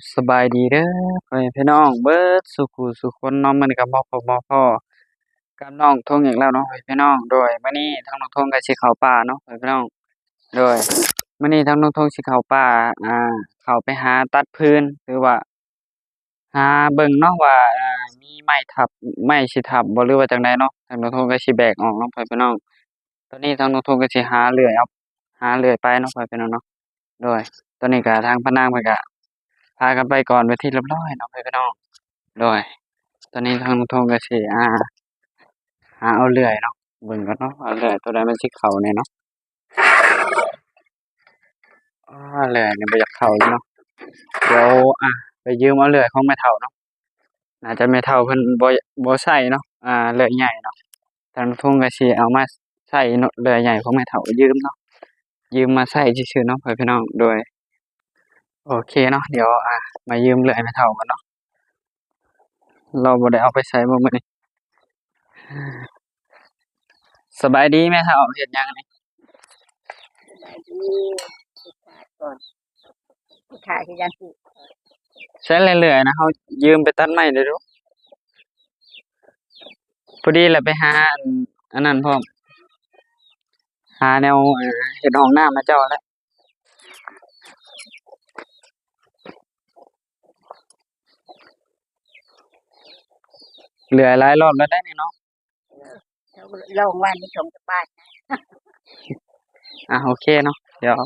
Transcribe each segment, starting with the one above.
บสบายดีเด้อพ่อแม่พี่น้องเบิดสุขุสุขคนเนาะมื้อนี้ก็มาพบมาพ้อกับน้องทงอีกแล้วเนาะพ่อพี่น้องโดยมื้อนี้ทางน้องทงก็สิเข้าป่าเนาะพ่อพี่น้องโดยมื้อนี้ทางน้องทงสิเข้าป่าอ่าเข้าไปหาตัดพื้นหรือว่า หาเบิ่งเนาะว่าอ่ามีไม้ทับไม้สิทับบ่หรือว่าจังใดเนาะทางน้องทงก็สิแบกออกเนาะพ่อพี่น้องตอนนี้ทางน้องทงก็สิหาเลื่อยเอาหาเลื่อยไปเนาะพ่อพี่น้องเนาะโดยตอนนี้ก็ทางพนางเพิ่นก็ พากันไปก่อนไปที่เรียบร้อยเนาะเพื่อนน้องโดยตอนนี้ทางทงก็สิอ่าหาเอาเลื่อยเนาะเบิ่งก่อนเนาะว่าเลื่อยตัวใดมันสิเข้าแน่เนาะอาเลื่อยนี่บ่อยากเข้าเนาะเดี๋ยวอะไปยืมเอาเลื่อยของแม่เฒ่าเนาะน่าจะแม่เฒ่าเพิ่นบ่บ่ใช้เนาะอ่าเลื่อยใหญ่เนาะทางทงก็สิเอามาใช้เนาะเลื่อยใหญ่ของแม่เฒ่ายืมเนาะยืมมาใช้ซื่อเนาะเพื่อนพี่น้องโดย โอเคเนาะเดี๋ยวอะมายืมเลื่อยแม่เฒ่ากันเนาะเราบ่ได้เอาไปใช้บ่มื้อนี้สบายดีแม่เฒ่าเฮ็ดหยังนี่สบายดีผู้ชายก่อนผู้ชายที่ยังสิใช้เรื่อยๆนะเฮายืมไปตัดไม้ได้อดูพอดีแหละไปหาอันอันนั้นพร้อมหาแนวเอ่อเฮ็ดห้องน้ำมาเจ้าแล้ว เหลือหลายรอบแล้วได้นี่เนาะเขาลงวันนี้ชมกับบ้านอะโอเคเนาะเดี๋ยว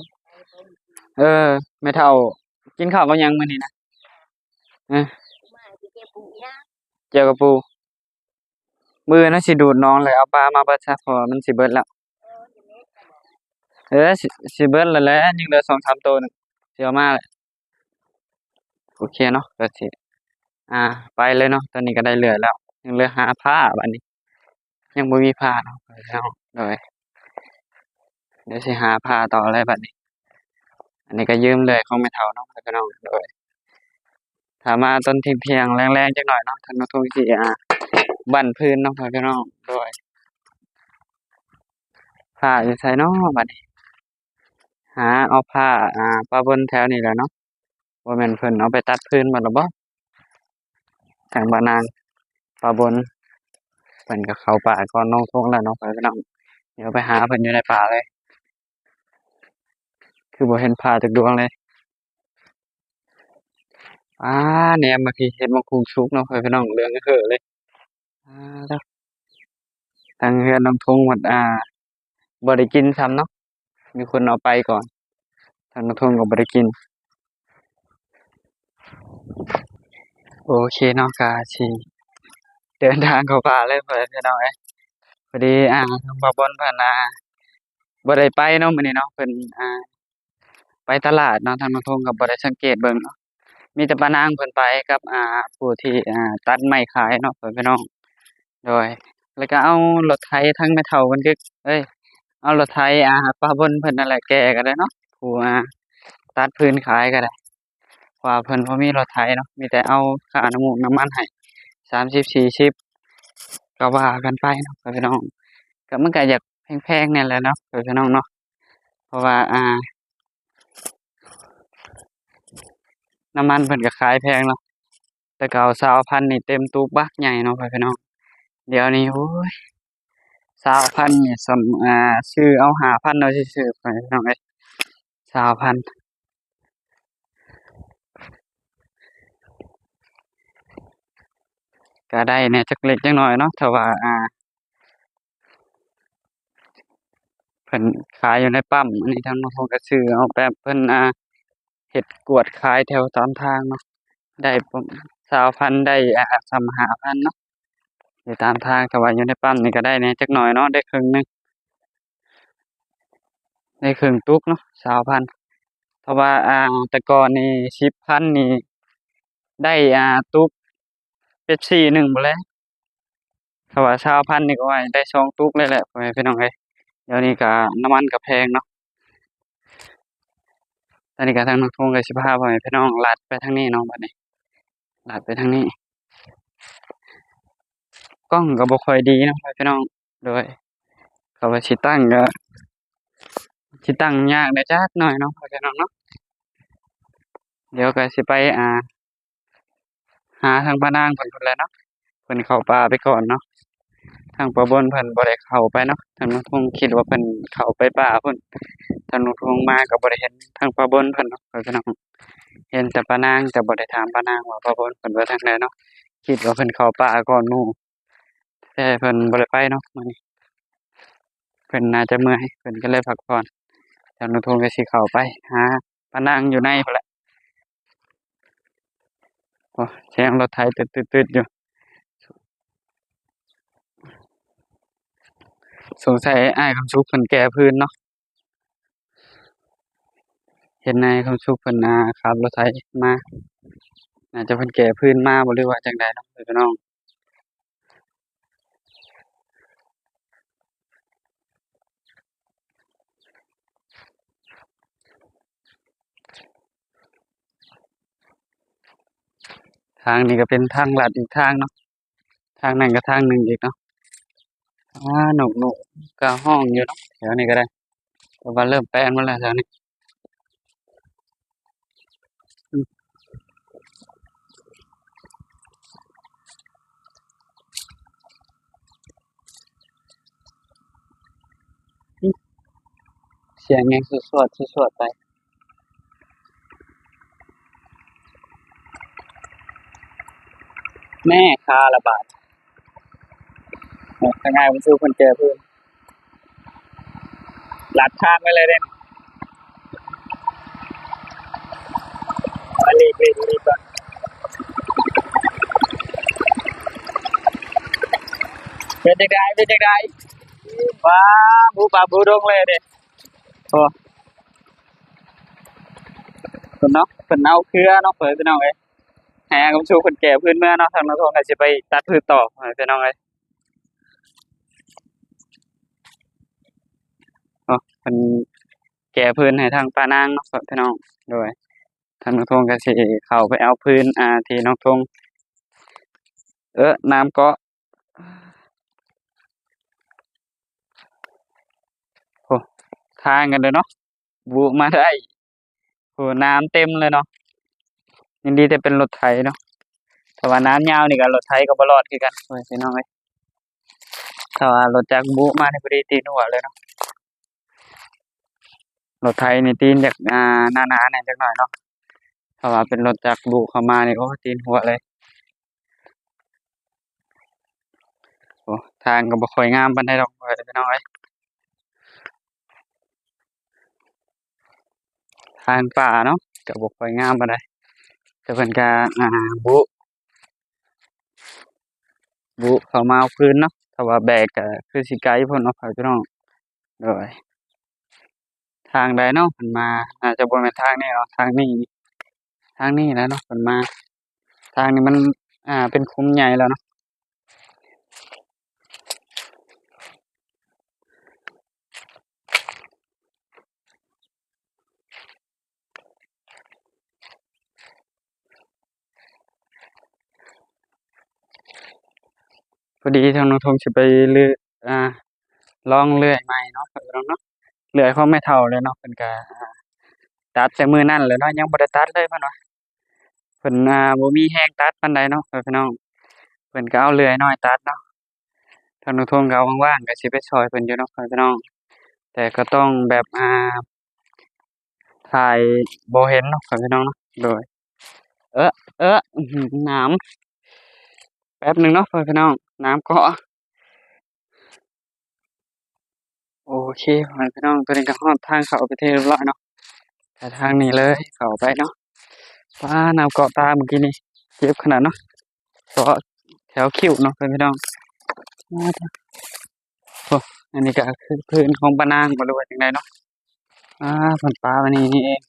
เออแม่เฒ่า กินข้าวกับหยังมื้อนี้นะมาที่เก็บปุ๋ยนะเจียวกับปู มื้อนั้นสิดูดน้องเลยเอาปลามาเบิดซะเพราะว่ามันสิเบิดแล้วเออจะเม็ดกันเออสิสิเบิดแล้วแหละยังเหลือ2-3ตัวนึงสิเอามาแหละโอเคเนาะก็สิอ่า ไปเลยเนาะตอนนี้ก็ได้เรือแล้ว ยังเหลือหาผ้าบัดนี้ ยังบ่มีผ้าเนาะพี่น้องโดยเดี๋ยวสิหาผ้าต่อเลยบัดนี้ อันนี้ก็ยืมเลยของแม่เฒ่าเนาะพี่น้องโดยถ้ามาตอนเที่ยงๆแรงๆจักหน่อยเนาะทางนทุ่งสิอ่าบั้นพื้นเนาะพี่น้องโดยผ้าอยู่ไสเนาะบัดนี้ หาเอาผ้าอ่าปะบนแถวนี้แหละเนาะบ่แม่นเพิ่นเอาไปตัดพื้นเบิดแล้วบ่ทางบ้านนาง ปะบนเพิ่นก็เข้าป่าก่อนน้องทงแล้วเนาะพี่น้องเดี๋ยวไปหาเพิ่นอยู่ในป่าเลย คือบ่เห็นผ้าจักดวงเลยอ่าแหนมเมื่อกี้เห็นมังคุดสุกเนาะพี่น้องเหลืองเห้อเลยอ่าจ้ะทางเรือนน้องทงหมดอ่าบ่ได้กินซ้ำเนาะมีคนเอาไปก่อน ทางน้องทงก็บ่ได้กินโอเคเนาะก็สิ เดินทางเข้าป่าเลยเพิ่นพี่น้องเอ้ยพอดีอ่าทางบ่บอนพิ่นาบ่ได้ไปเนาะมื้อนี้เนาะเพิ่นอ่า ไปตลาดเนาะทางนงทงก็บ่ได้สังเกตเบิ่งเนาะมีแต่ป้านางเพิ่นไปกับ อ่า ผู้ที่อ่าตัดไม้ขายเนาะเพิ่อนพี่น้องโดย แล้วก็เอารถไถทางแม่เฒ่าเพิ่นคือเอ้ยเอารถไถอ่าป้าเพิ่นเพิ่นนั่นแหละแก่ก็ได้เนาะผู้อ่าตัดพื้นขายก็ได้เพราะว่าเพิ่นบ่มีรถไถเนาะมีแต่เอาค่าน้ำมูกน้ำมันให้ 30 40ก็ว่ากันไปเนาะพี่น้อง ก็มันก็อยากแพงๆนั่นแหละเนาะพี่น้องเนาะเพราะว่าอ่า น้ำมันเพิ่นก็ขายแพงเนาะแต่เก่า20,000นี่เต็มตูบบักใหญ่เนาะพี่น้องเดี๋ยวนี้โอ้ย20,000นี่สำอ่าซื้อเอา5,000เอาซื่อๆพี่น้องเอ้ย20,000 ก็ได้แหน่ยจักเล็กจักน้อยเนาะถ้าว่าอ่าเพิ่นขายอยู่ในปั๊มอันนี้ทางน้องทงก็ซื้อเอาแบบเพิ่นอ่าเฮ็ดกวดขายแถวตามทางเนาะได้ประ20,000ได้อ่าส่ำ5,000เนาะอยู่ตามทางถ้าว่าอยู่ในปั๊มนี่ก็ได้แหน่ยจักหน่อยเนาะได้ครึ่งหนึ่งได้ครึ่งตุกเนาะ20,000เพราะว่าอ่าแต่ก่อนนี่10,000นี่ได้อ่าตุก เป๊ปซี่หนึ่งพู้นแล้วถ้าว่า20,000นี่ก็ว่าได้สองตุกเลยแหละพ่อแม่พี่น้องเอ้ยเดี๋ยวนี้ก็น้ำมันก็แพงเนาะตอนนี้ก็ทางน้องทงก็สิพาพ่อแม่พี่น้องลัดไปทางนี้เนาะบัดนี้ลัดไปทางนี้กล้องก็บ่ค่อยดีนะพ่อพี่น้องโดยขาว่าสิตั้งก็สิตั้งยากแหน่จักหน่อยเนาะพ่อพี่น้องเนาะเดี๋ยวก็สิไปอ่า หาทางพานางเพิ่นพุ่นแล้วเนาะเพิ่นเข้าป่าไปก่อนเนาะทางประบนเพิ่นบ่ได้เข้าไปเนาะทางนุทงคิดว่าเพิ่นเข้าไปป่าพุ่นทางนุทงมาก็บ่ได้เห็นทางประบนเพิ่นเนาะเพิ่นพี่น้องเห็นแต่ป้านางแต่บ่ได้ถามป้านางว่าประบนเพิ่นว่าทางใดเนาะคิดว่าเพิ่นเข้าป่าก่อนหมู่แต่เพิ่นบ่ได้ไปเนาะมื้อนี้เพิ่นน่าจะเมื่อยเพิ่นก็เลยพักผ่อนทางนุทงก็สิเข้าไปหาป้านางอยู่ในพุ่นแหละ โอ้แสียงรถไถตึดๆอยู่สงสัยอ้ายคำชุกเพิ่นแก่พื้นเนาะเห็นนายคำชุกเพิ่นน่าขับรถไถมาน่าจะเพิ่นแก่พื้นมาบ่หรือว่าจังใดเนาะพี่น้อง ทางนี้ก็เป็นทางลัดอีกทางเนาะทางนั้นก็ทางหนึ่งอีกเนาะอ่าหนุกๆก็ห้องอยู่เนาะแถวนี้ก็ได้แต่ว่าเริ่มแปลนมดแล้วแถวนี้อืมอืมเสียงยังสวดๆสวดไป แม่คาระบาดโอ้ทางไงมันสู้คนเจอเพื่อนหลัดทางไว้เลยเด่นมาลีกลีกลีกก่อนเป็นจังไดเป็นจังไดว้าบูปาบูดงเลยเด็ดโอ้คนเนาะคนเอาเครือเนาะเปิดพี่น้องเอ้ แหงผมชูคนแก่พื้นเมื่อเนาะทางนทงก็สิไปตัดพืชต่อพี่น้องเอ้ยอ้เป็นแก่พื้นให้ทางปานางเนาะพี่น้องโดยทางนทงก็สิเข้าไปเอาพื้นอ่าที่น้องทงเออน้ำเกาะทางกันเลยเนาะบุมาได้โหน้ำเต็มเลยเนาะ ยินดีแต่เป็นรถไถเนาะแต่ว่าน้ำยาวนี่ก็รถไถก็บรอดคือกันเว้ยพี่น้องเอ้ยถ้าว่ารถจักบุมาในพอดีตีนหัวเลยเนาะรถไถนี่ตีนจากอ่าหนาๆเนี่ยจักหน่อยเนาะถ้าว่าเป็นรถจักบุเข้ามานี่โอ้ตีนหัวเลยโอ้ทางก็บ่ค่อยงามปานใดดอกเว้ยพี่น้องเอ้ยทางป่าเนาะก็บ่ค่อยงามปานใด ก็เพิ่นก็อ่าบุบุเขามาเอาคืนเนาะถ้าว่าแบกก็คือสิไกด์พุ่นเนาะพี่น้องโดยทางใดเนาะมันมาอาจะบ่แม่นทางนี้เนาะทางนี้ ทางนี้แล้วเนาะมันมา ทางนี้มัน อ่า เป็นคุ้มใหญ่แล้วเนาะ พอดีทางน้องทงสิไปเลืออ่าลองเลื่อยใหม่เนาะพี่น้องเนาะเลื่อยของแม่เฒ่าเลยเนาะเพิ่นก็อ่าตัดแต่มือนั้นแหละเนาะยังบ่ได้ตัดเลยเพิ่นว่าเพิ่นอ่าบ่มีแรงตัดปานใดเนาะพี่น้องเพิ่นก็เอาเลื่อยน้อยตัดเนาะทางน้องทงก็ว่างๆก็สิไปช่วยเพิ่นอยู่เนาะพี่น้อง แต่ก็ต้องแบบอ่าถ่ายบ่เห็นเนาะพี่น้องเนาะโดยเออเอออื้อฮือน้ำแป๊บหนึงเนาะพี่น้อง น้ำเกาะโอเคพี่น้องตอนนี้ก็ฮอดทางเข้าปเทเรียบร้อยเนาะแต่ทางนี้เลยเขาไปเนาะว้าน้ำเกาะตาเมื่อกี้นี่เจ็บขนาดเนาะเกาะแถวคิวเนาะพี่น้องว้าจ้ะโอ้อันนี้ก็คือพื้นของปะนางบ่รู้ว่าจังไดเนาะอ่าเพิ่นปามานี่นี่เอง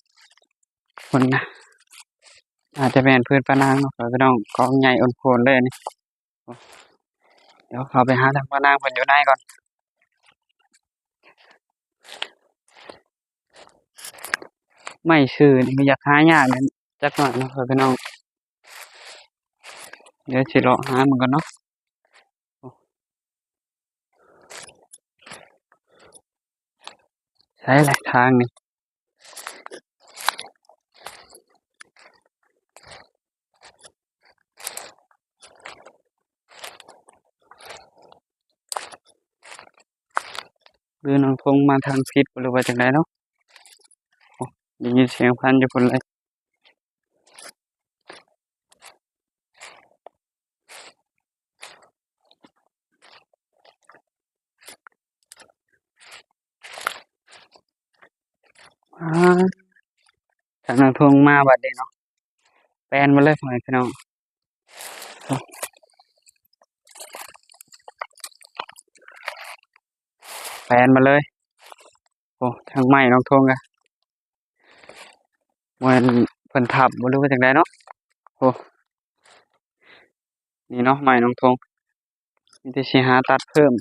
เพิ่นนะอาจจะแม่นพื้นปะนางเนาะพี่น้องกองใหญ่โอนโคนเลยนนี้โอ้ เดี๋ยวเขาไปหาทางปะนางเพิ่นอยู่ในก่อนไม่ชื่อนี่ก็อยากหายากนั่นจักหน่อยนาะพ่อพี่น้องเดี๋ยวสิเลาะหามันก่อนเนาะใช้หลายทางนี่ หรือน้องทงมาทางผิดบ่หรือว่าจังไดเนาะได้ยินเสียงพันอยู่พุ่นเลยอ่าทางน้องทงมาบัดนี้เนาะแปลนมาเลยพ่อแม่พี่น้อง แฟนมาเลย โอ้ทางใหม่น้องทงกะมันเพิ่นทับบ่รู้ว่าจังไดเนาะโอ้นี่เนาะใหม่น้องทงมีแต่สิหาตัดเพิ่ม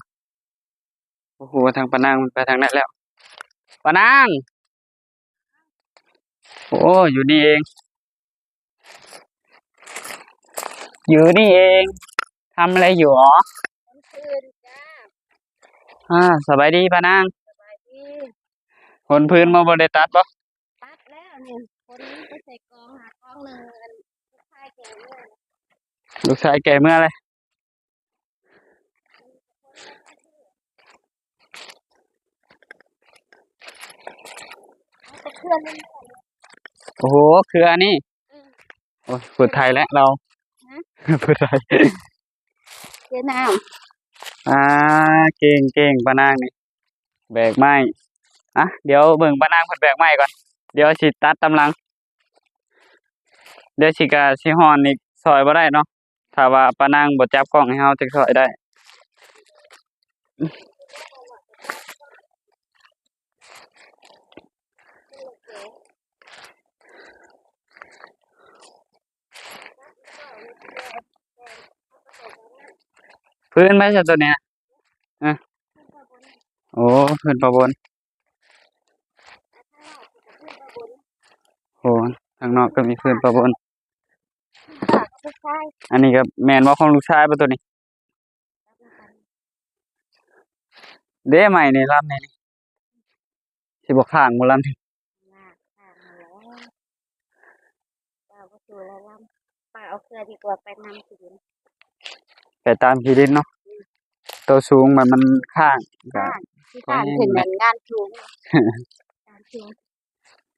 โอ้โหทางปะนางมันไปทางนั้นแล้วปะนางโอ้อยู่นี่เอง อยู่นี่เองทำอะไรอยู่หรอคืน อ่าสบายดีปะนางสบายดีคนพื้นมาบ่ได้ตัดบ่ตัดแล้วนี่คนนี้ไปใส่กองหากองหนึ่งอันผู้ชายเก่งเลยลูกชายแก่เมื่อไรเอาไปเคลื่อนเลยโอ้โหคืออันนี้อืมโอ้ยพูดไทยแล้วเราพูดไทยเจ้าน้ อ่าเก่งเก่งปานางนี่แบกไม้อะเดี๋ยวเบิ่งปานางเพิ่นแบกไม้ก่อนเดี๋ยวสิตัดตำลัง เดี๋ยวสิกาสิฮอนอีกซอยบ่ได้เนาะถ้าว่าปานางบ่จับกล้องให้เฮาจักซอยได้ พื้นไหมใช่ตัวเนี้ยอะโอ้พื้นประบนโอ้ทางนอกก็มีพื้นประบนอันนี้ก็แมนว่าของลูกชายป่ะตัวนี้ เด้ใหม่ในลำนี่นี่สิบ่ข้างบ่ลำนี่ลากข้ามมาแล้วป้าก็จูแล้วล่ำป้าเอาเครือดีกว่าไปนำสิน ไปตามที่ดินเนาะตัวสูงมันมันข้างก็ข้างที่ข้างถึงเหมือนงานชูงงานชูง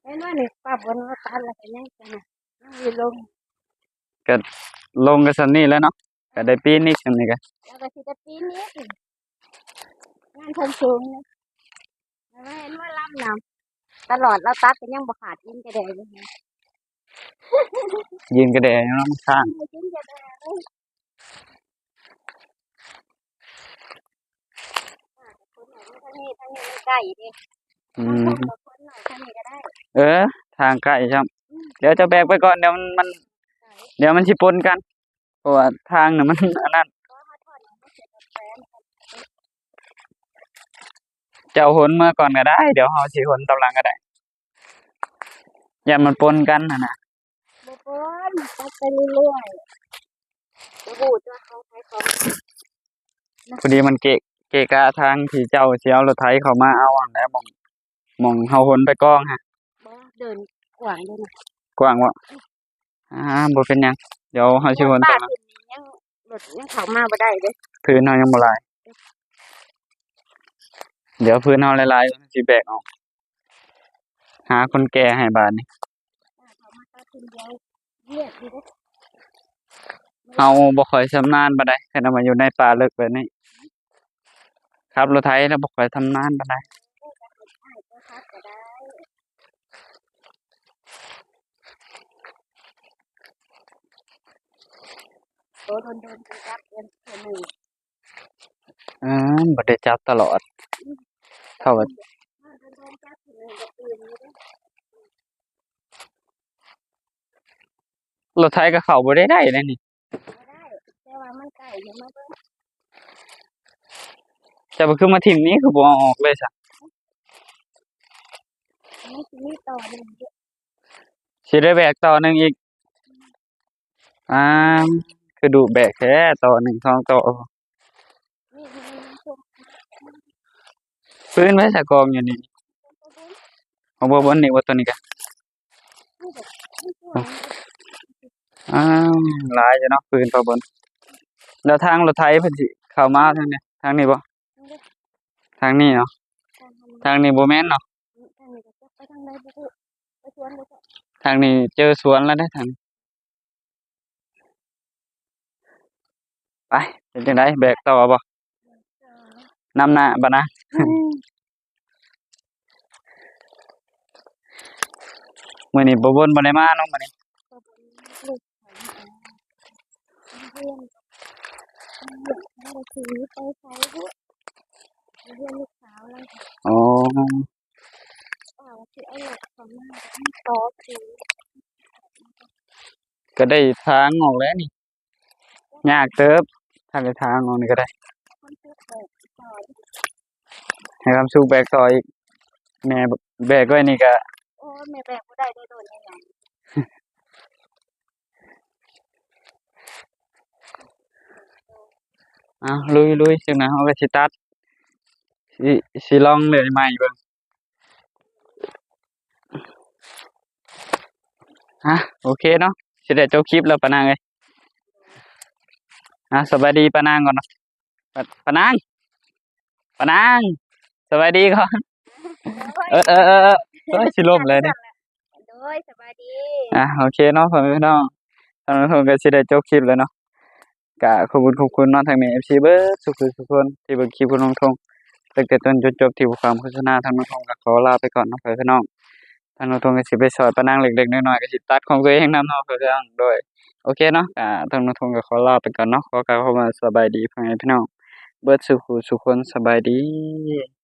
เห็นว่านี่ป้าบนว่าตันอะไรกันเนี่ยกันนะนั่งอยู่ลงลงกันสันนี่แล้วเนาะก็ได้ปีนอีกสันนี่ก็แล้วก็สิจะปีนี้สิงานทนสูงเลยแล้วเห็นว่าล่ำนำตลอดเราตัดก็ยังบ่ขาดยินกระเดยเลยนะยืนกระแดอยู่เนาะมันข้างไม่ยินกระเดยเลยอ่าคนไหน ทางนี้ทางนี้มันใกล้ดิอืทางมคนคนไหนทางนี้ก็ได้เออ ทางใกล้ครับ เดี๋ยวจะแบกไปก่อนเดี๋ยวมันมันใช่เดี๋ยวมันสิปนกันเพราะว่าทางน่ะมันอันนั้นก็มาทอดหนังมันเสร็จแล้วแฟนจะเอาหนมาก่อนก็ได้ เดี๋ยวเฮาสิหนตำหลังก็ได้อย่ามันปนกันน่ะนะบปนตัดไปเรื่อยๆจะบูดว่าเขาใช้ของพอดีมันเกะ เกะกะทางที่เจ้าสิเอารถไถเข้ามาเอาอันแล้วมองมองเฮาหนไปกองฮะบ่เดินกว่างด้วยนะกว้างบ่อ่าบ่เป็นหยังเดี๋ยวเฮาสิหนป้าตำหลังขึ้นนี่ยังรถยังเข้ามาบ่ได้เด้พื้นเฮายังบ่หลาย เดี๋ยวพื้นเฮาหลายๆมันสิแบกออก หาคนแก่ให้บาดนี้ป้าเข้ามาตัดขึ้นเดียวเหยียดดีเด้เฮาบ่ค่อยชำนาญปานใดคันเอามาอยู่ในป่าลึกแบบนี้ ครับรถไถแล้วบ่ค่อยชำนาญปานใดใช่ก็คัดก็ได้โดนโดนๆไปจับเงินเทื่อหนึ่งอ่าบ่ได้จับตลอด เข้าว่าโดนโดนๆจับเทื่อหนึ่งก็ตื่นอยู่เด้รถไถก็เข้าบ่ได้ได้เลยนี่ได้แต่ว่ามันใกลอยู่มาเบิ่ง จะบ่คือมาทิ่มนี้คือบ่เอาออกเลยซะมันสิมีต่อหนึ่งเยอะสิได้แบกต่อหนึงอีกอ่าคือดูแบกแท้ต่อหนึ่งสองต่อนี่มันมีพวกพื้นไว้สะกองอยู่นี่เอาบ่บนนี่บ่ตัวนี้ก็นี่แบบนี่พวกอ้าวหลายจ้ะเนาะพื้นพอบนแล้วทางรถไถเพิ่นสิเข้ามาทางนี้ทางนี้บ่ ทางนี้เนาะใช่ทางนี้บ่แม่นเนาะทางนี้ก็จะไปทางไหนบ่ฮู้ไปสวนเลยจ้ะทางนี้เจอสวนแล้วได้อทางนี้ไปเป็นจังไดแบกต่อบ่นำหน้าบ่นะมื้อนี้บ่วนบ่ได้มาเนาะมื้อนี้ก็บ่ลูกของ เรียนเรียนไม่ได้ถือไปใช้พวกเรียนลูกสาวแล้วอ๋อป่าวที่เอาหลักของมาที่ต่อคือก็ได้ทางออกแล้วนี่ยากเติบถ้าได้ทางออกนี่ก็ได้คนเพื่อเปิดต่อให้คำสู้แบกต่ออีกแม่แบกไว้นี่ก็โอ้แม่แบกบ่ได้ได้โดนยังไงอ้าวลุยลุยจังนะเฮาก็สิตัด สิสิลองเลื่อยใหม่เบิ่งฮะโอเคเนาะสิได้จบคลิปแล้วปะนางเอ้ยอะสวัสดีปะนางก่อนเนาะปะปะนางปะนางสวัสดีก่อน เออเออเออเออเอ้ยสิล่มเลยนี่โดยสบายดีอะโอเคเนาะพ่อแม่พี่น้องทางน้องก็สิได้จบคลิปแล้วเนาะก็ขอบคุณขอบคุณเนาะทางนี้ FC เบิดทุกคนทุกคนที่เบิ่งคลิปของน้องทง ตั้งแต่ต้นจนจบที่ความโฆษณาทางน้องทงก็ขอลาไปก่อนน้องเพื่อนน้องทางน้องทงก็สิไปสอนปนังเล็กๆน้อยๆก็สิตัดของตัวเองนำน้องเพื่อน้องโดยโอเคเนาะทางน้องทงก็ขอลาไปก่อนเนาะขอกล่าวคำว่าสบายดีพ่อแม่พี่น้องเบิร์ดสุขสุขคนสบายดี